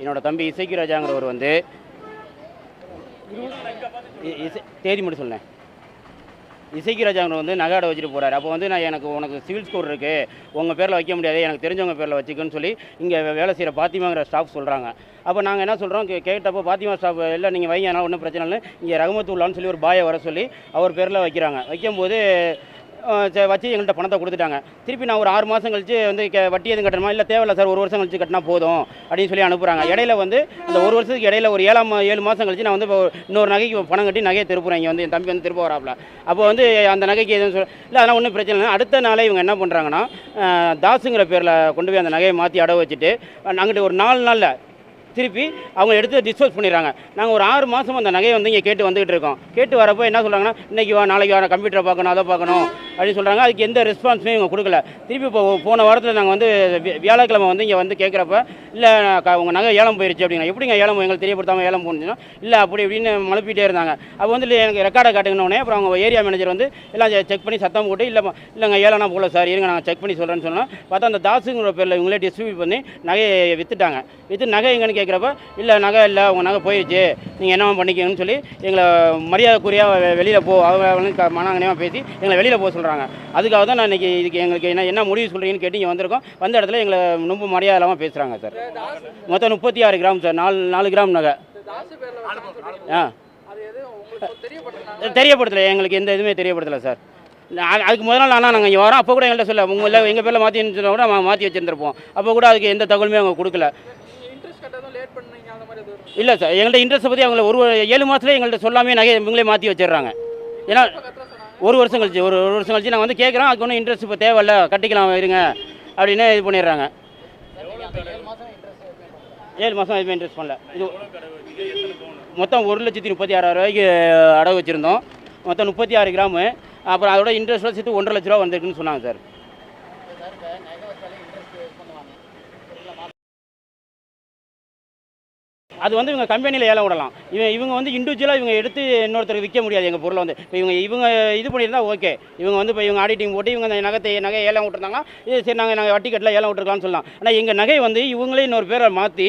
என்னோட தம்பி இசைக்கு ராஜாங்கிறவர் வந்து இ- இசை தேதி மட்டும் சொல்லேன் இசைக்கு ராஜாங்கிறவர் வந்து நகை வச்சுட்டு போகிறார் அப்போ வந்து நான் எனக்கு உனக்கு சிவில் ஸ்கோர் இருக்குது உங்கள் பேரில் வைக்க முடியாது. எனக்கு தெரிஞ்சவங்க பேரில் வச்சுக்கன்னு சொல்லி இங்கே வேலை செய்கிற பாத்திமாங்கிற ஸ்டாஃப் சொல்கிறாங்க அப்போ நாங்கள் என்ன சொல்கிறோம் கே கேட்டப்போ பாத்திமா ஸ்டாஃப் இல்லை நீங்கள் வைங்க. ஆனால் ஒன்றும் பிரச்சனை இல்லை இங்கே ரகமத்துல்லான்னு சொல்லி ஒரு பாயை வர சொல்லி அவர் பேரில் வைக்கிறாங்க. வைக்கும்போது வச்சு எங்கள்கிட்ட பணத்தை கொடுத்துட்டாங்க. திருப்பி நான் ஒரு ஆறு மாதம் கழிச்சு வந்து கே வட்டி எதுவும் கட்டணுமா? இல்லை தேவையில்ல சார் ஒரு வருஷம் கழிச்சு கட்டினா போதும் அப்படின்னு சொல்லி அனுப்புகிறாங்க இடையில வந்து அந்த ஒரு வருஷத்துக்கு இடையில ஒரு ஏழாம் ஏழு மாதம் கழிச்சு நான் வந்து இப்போ இன்னொரு நகைக்கு பணம் கட்டி நகையை திருப்புறேன். இங்கே வந்து என் தம்பி வந்து திருப்ப வராப்புல. அப்போ வந்து அந்த நகைக்கு எதுவும் சொல் இல்லை அதெல்லாம் ஒன்றும் பிரச்சனை இல்லை. அடுத்த நாளே இவங்க என்ன பண்ணுறாங்கன்னா தாஸுங்கிற பேரில் கொண்டு போய் அந்த நகையை மாற்றி அடவு வச்சுட்டு அங்கிட்டு ஒரு நாலு நாளில் திருப்பி அவங்க எடுத்து டிஸ்போஸ் பண்ணிடுறாங்க. நாங்கள் ஒரு ஆறு மாதம் அந்த நகையை வந்து இங்கே கேட்டு வந்துகிட்டு இருக்கோம். கேட்டு வரப்போ என்ன சொல்கிறாங்கன்னா இன்றைக்கி வா நாளைக்கு வா கம்ப்யூட்டரை பார்க்கணும் அதை பார்க்கணும். அப்படின்னு சொல்கிறாங்க அதுக்கு எந்த ரெஸ்பான்ஸுமே இவங்க கொடுக்கல. திருப்பி இப்போ போன வாரத்தில் நாங்கள் வந்து வியாழக்கிழமை வந்து இங்கே வந்து கேட்குறப்ப இல்லை உங்கள் நகை ஏலம் போயிருச்சு அப்படிங்க எப்படிங்க ஏலம் எங்களுக்கு தெரியப்படுத்தாமல் ஏலம் போணுச்சுன்னா? இல்லை அப்படி இப்படின்னு மழுப்பிட்டே இருந்தாங்க. அப்போ வந்து இல்லை எனக்கு ரெக்கார்டை காட்டுங்கன்னொடனே அப்புறம் அவங்க ஏரியா மேனேஜர் வந்து எல்லாம் செக் பண்ணி சத்தம் போட்டு இல்லை இல்லைங்க ஏலம்னா போகல சார் இருங்க நாங்கள் செக் பண்ணி சொல்கிறேன்னு சொன்னோம் பார்த்தா அந்த தாஸுங்கிற பேரில் இவங்களே டிஸ்ட்ரிபியூட் பண்ணி நகையை விற்றுட்டாங்க விற்று நகை எங்கன்னு கேட்குறப்ப இல்லை நகை இல்லை உங்கள் நகை போயிடுச்சு நீங்கள் என்ன பண்ணிக்கங்கன்னு சொல்லி எங்களை மரியாதைக்குரியாக வெளியில் போ அவங்க மனாங்கனியமாக பேசி எங்களை வெளியில் போக சொல்கிறாங்க அதுக்காக தான் நான் இன்றைக்கி இதுக்கு எங்களுக்கு என்ன என்ன முடிவு சொல்கிறீங்கன்னு கேட்டு இங்கே வந்திருக்கோம். வந்த இடத்துல எங்களை ரொம்ப மரியாதை இல்லாமல் பேசுகிறாங்க சார் மொத்தம் முப்பத்தி ஆறு கிராம் சார் நாலு நாலு கிராம் நகை. ஆ. தெரியப்படுத்தலை எங்களுக்கு எந்த இதுவுமே தெரியப்படுத்தலை சார் அதுக்கு முதல் நாள் ஆனால் நாங்கள் இங்கே வரோம். அப்போ கூட எங்கள்கிட்ட சொல்ல உங்களை எங்கள் பேரில் மாற்றின்னு சொன்னால் கூட நம்ம மாற்றி வச்சுருந்துருப்போம். அப்போ கூட அதுக்கு எந்த தகவலுமே அவங்க கொடுக்கல. இல்லை சார் எங்கள்கிட்ட இன்ட்ரெஸ்ட்டை பற்றி அவங்கள ஒரு ஏழு மாதத்துல எங்கள்கிட்ட சொல்லாமே நகை இவங்களே மாற்றி வச்சிடுறாங்க. ஏன்னா ஒரு வருஷம் கழிச்சு ஒரு ஒரு வருஷம் கழிச்சு நாங்கள் வந்து கேட்குறோம் அதுக்கு ஒன்றும் இன்ட்ரெஸ்ட் இப்போ தேவையில்ல. கட்டிக்கலாம் இருங்க. அப்படின்னு இது பண்ணிடுறாங்க. ஏழு மாதம் எதுவுமே இன்ட்ரெஸ்ட் பண்ணல. இது மொத்தம் ஒரு லட்சத்தி முப்பத்தி ஆறாயிரம் ரூபாய்க்கு அடகு வச்சுருந்தோம். மொத்தம் முப்பத்தி ஆறு கிராமு. அப்புறம் அதோட இன்ட்ரெஸ்ட்டில் சேர்த்து ஒன்றரை லட்ச ரூபா வந்திருக்குன்னு சொன்னாங்க சார். அது வந்து இவங்க கம்பெனியில் ஏலம் விடலாம். இவங்க இவங்க வந்து இண்டிவிஜுவலாக இவங்க எடுத்து இன்னொருத்தருக்கு விற்க முடியாது எங்கள் பொருளை வந்து. இப்போ இவங்க இவங்க இது பண்ணியிருந்தா ஓகே இவங்க வந்து இப்போ இவங்க ஆடிட்டிங் போட்டு இவங்க அந்த நகத்தை நகை ஏலம் விட்டுருந்தாங்கன்னா இது சரி நாங்கள் நாங்கள் வட்டி கட்டில் ஏலம் விட்டுருக்கலாம்னு சொல்லலாம். ஆனால் எங்கள் நகை வந்து இவங்களே இன்னொரு பேரை மாற்றி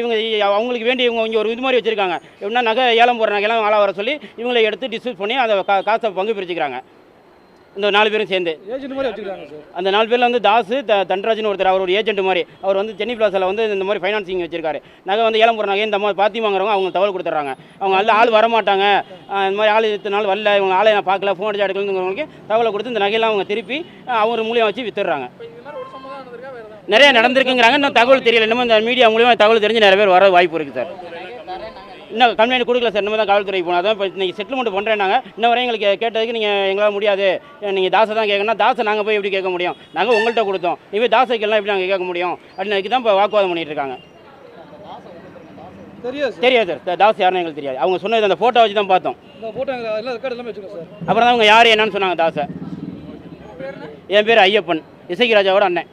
இவங்க அவங்களுக்கு வேண்டி இவங்க இங்கே ஒரு இது மாதிரி வச்சுருக்காங்க. எப்படின்னா நகை ஏலம் போடுற நகையெல்லாம் ஆளாக வர சொல்லி இவங்களை எடுத்து டிஸ்பியூஸ் பண்ணி அதை கா காசை பங்கு பிரிச்சுக்கிறாங்க. இந்த நாலு பேரும் சேர்ந்து. ஏஜென்ட் மாதிரி வச்சுக்கிறாங்க சார் அந்த நாலு பேரில் வந்து தாசு த தன்ராஜ்னு ஒருத்தர் அவர் ஒரு ஏஜென்ட் மாதிரி. அவர் வந்து சென்னை பிளாஸில் வந்து இந்த மாதிரி ஃபைனான்சிங் வச்சிருக்காரு. நகை வந்து ஏலம் போகிற நகை இந்த மாதிரி பாத்தி வாங்குறவங்க அவங்க தகவல் கொடுத்துட்றாங்க. அவங்க அல்ல ஆள் வரமாட்டாங்க. இந்த மாதிரி ஆள் இத்தனை நாள் வரல இவங்க ஆளை நான் பார்க்கல ஃபோன் அடிச்சு எடுக்கலங்கிறவங்களுக்கு தகவலை கொடுத்து இந்த நகையெல்லாம் அவங்க திருப்பி அவங்க மூலியம் வச்சு வித்துடுறாங்க. நிறைய நடந்திருக்குங்கிறாங்க. இன்னும் தகவல் தெரியல. இன்னமும் இந்த மீடியா மூலியமாக தகவல் தெரிஞ்சு நிறைய பேர் வர வாய்ப்பு இருக்குது சார் இன்னும் கம்ப்ளைண்ட் கொடுக்கல சார். இன்னும் தான் காவல்துறைக்கு போனோம் அதான் இப்போ இன்னைக்கு செட்டில்மெண்ட் பண்ணுறேன்னாங்க இன்ன வரையும் எங்களுக்கு கேட்டதுக்கு நீங்கள் எங்களால் முடியாது. நீங்கள் தாசை தான் கேட்கணும் தாசை நாங்கள் போய் எப்படி கேட்க முடியும்? நாங்கள் உங்கள்கிட்ட கொடுத்தோம். நீங்கள் தாசைக்கெல்லாம் எப்படி நாங்கள் கேட்க முடியும்? அப்படின்னு தான் இப்போ வாக்குவாதம் பண்ணிட்டு இருக்காங்க. தெரியாது சார். தாஸ் யாருன்னு எங்களுக்கு தெரியாது. அவங்க சொன்னது அந்த ஃபோட்டோ வச்சு தான் பார்த்தோம். அப்புறம் தான் அவங்க யார் என்னன்னு சொன்னாங்க தாசை. என் பேர் ஐயப்பன். இசைக்கு ராஜாவோட அண்ணன்.